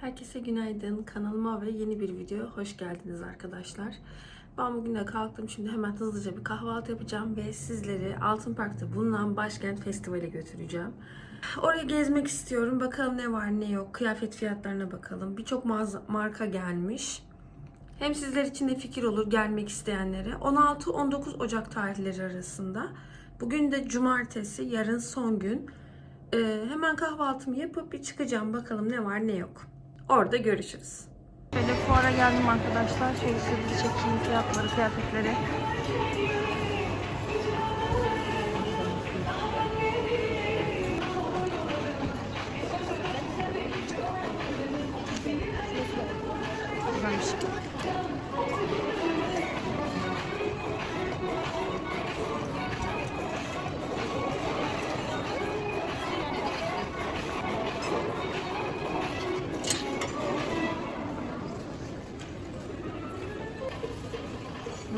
Herkese günaydın. Kanalıma ve yeni bir video hoş geldiniz arkadaşlar. Ben bugün de kalktım. Şimdi hemen hızlıca bir kahvaltı yapacağım ve sizleri Altın Park'ta bulunan Başkent Festivale götüreceğim. Oraya gezmek istiyorum. Bakalım ne var ne yok. Kıyafet fiyatlarına bakalım. Birçok marka gelmiş. Hem sizler için de fikir olur gelmek isteyenlere. 16-19 Ocak tarihleri arasında. Bugün de cumartesi, yarın son gün. Ee, hemen kahvaltımı yapıp bir çıkacağım. Bakalım ne var ne yok. Orada görüşürüz. Şöyle fuara geldim arkadaşlar. Şöyle size bir çekeyim fiyatları, kıyafetleri. Güzelmiş.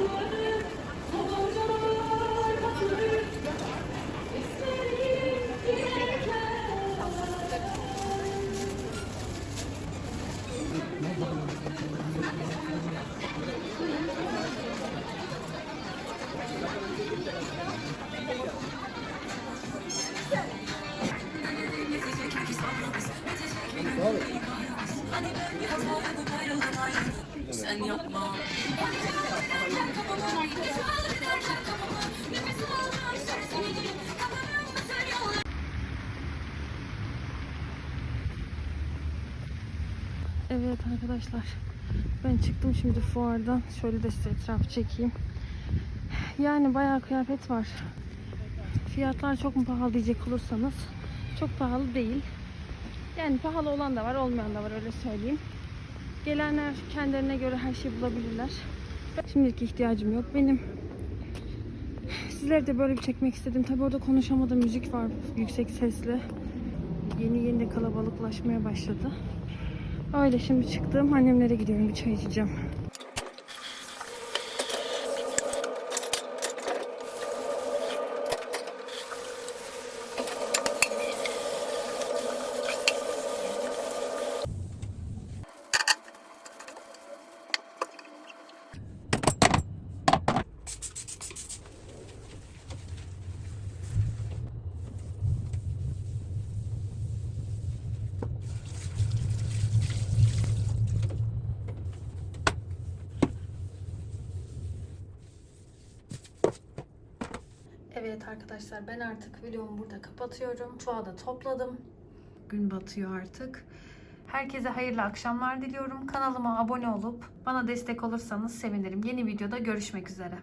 Good morning. Evet arkadaşlar. Ben çıktım şimdi fuardan. Şöyle de size etrafı çekeyim. Yani bayağı kıyafet var. Fiyatlar çok mu pahalı diyecek olursanız çok pahalı değil. Yani pahalı olan da var, olmayan da var öyle söyleyeyim. Gelenler kendilerine göre her şeyi bulabilirler. Şimdilik ihtiyacım yok benim. Sizleri de böyle bir çekmek istedim. Tabi orada konuşamadım. Müzik var yüksek sesli. Yeni yeni de kalabalıklaşmaya başladı. Öyle şimdi çıktım. Annemlere gidiyorum. Bir çay içeceğim. Evet arkadaşlar ben artık videomu burada kapatıyorum. Çoğu da topladım. Gün batıyor artık. Herkese hayırlı akşamlar diliyorum. Kanalıma abone olup bana destek olursanız sevinirim. Yeni videoda görüşmek üzere.